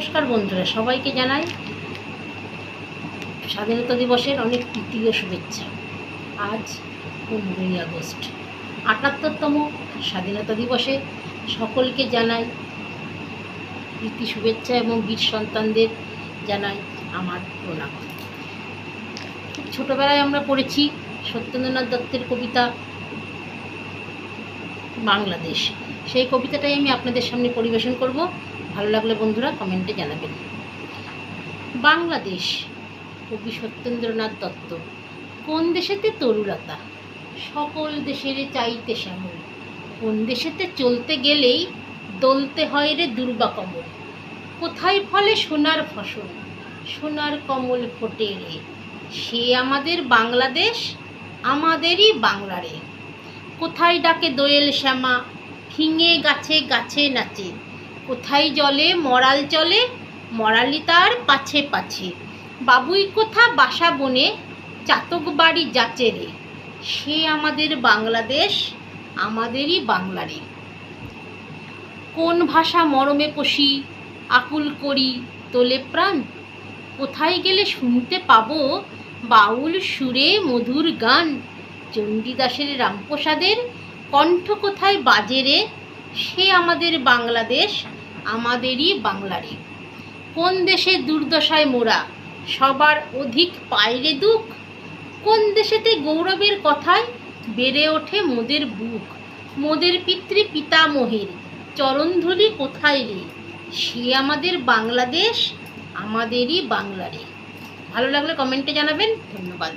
নমস্কার বন্ধুরা, সবাইকে জানাই স্বাধীনতা দিবসের অনেক ও শুভেচ্ছা। আজ পনেরোই আগস্ট, আটাত্তরতম স্বাধীনতা দিবসে সকলকে জানাই প্রীতি শুভেচ্ছা এবং বীর সন্তানদের জানাই আমার প্রণাম। ছোটোবেলায় আমরা পড়েছি সত্যেন্দ্রনাথ দত্তের কবিতা, বাংলাদেশ। সেই কবিতাটাই আমি আপনাদের সামনে পরিবেশন করব। ভালো লাগলে বন্ধুরা কমেন্টে জানাবেন। বাংলাদেশ, কবি সত্যেন্দ্রনাথ দত্ত, কোন দেশেতে তরুলতা? সকল দেশের চাইতে শ্যামল। কোন দেশেতে চলতে গেলেই দলতে হয় রে দুর্বা কমল। কোথায় ফলে সোনার ফসল? সোনার কমল ফোটে রে। সে আমাদের বাংলাদেশ, আমাদেরই বাংলারে কোথায় ডাকে দোয়েল শ্যামা? ফিঙে গাছে গাছে নাচে। কোথায় জলে মরাল চলে, মরালি তার পাছে পাছে। বাবুই কোথা বাসা বনে, চাতক বাড়ি যাচে রে। সে আমাদের বাংলাদেশ, আমাদেরই বাংলারে কোন ভাষা মরমে পশি, আকুল করি তোলে প্রাণ? কোথায় গেলে শুনতে পাবো বাউল সুরে মধুর গান? চণ্ডীদাসের রামপ্রসাদের কণ্ঠ কোথায় বাজে রে? সে আমাদের বাংলাদেশ, আমাদেরই বাংলারে কোন দেশে দুর্দশায় মোরা? সবার অধিক পায়রে দুঃখ। কোন দেশেতে গৌরবের কথায় বেড়ে ওঠে মোদের বুক? মোদের পিতৃ পিতামহের চরণধুলি কোথায় রে? সে আমাদের বাংলাদেশ, আমাদেরই বাংলারে ভালো লাগলে কমেন্টে জানাবেন। ধন্যবাদ।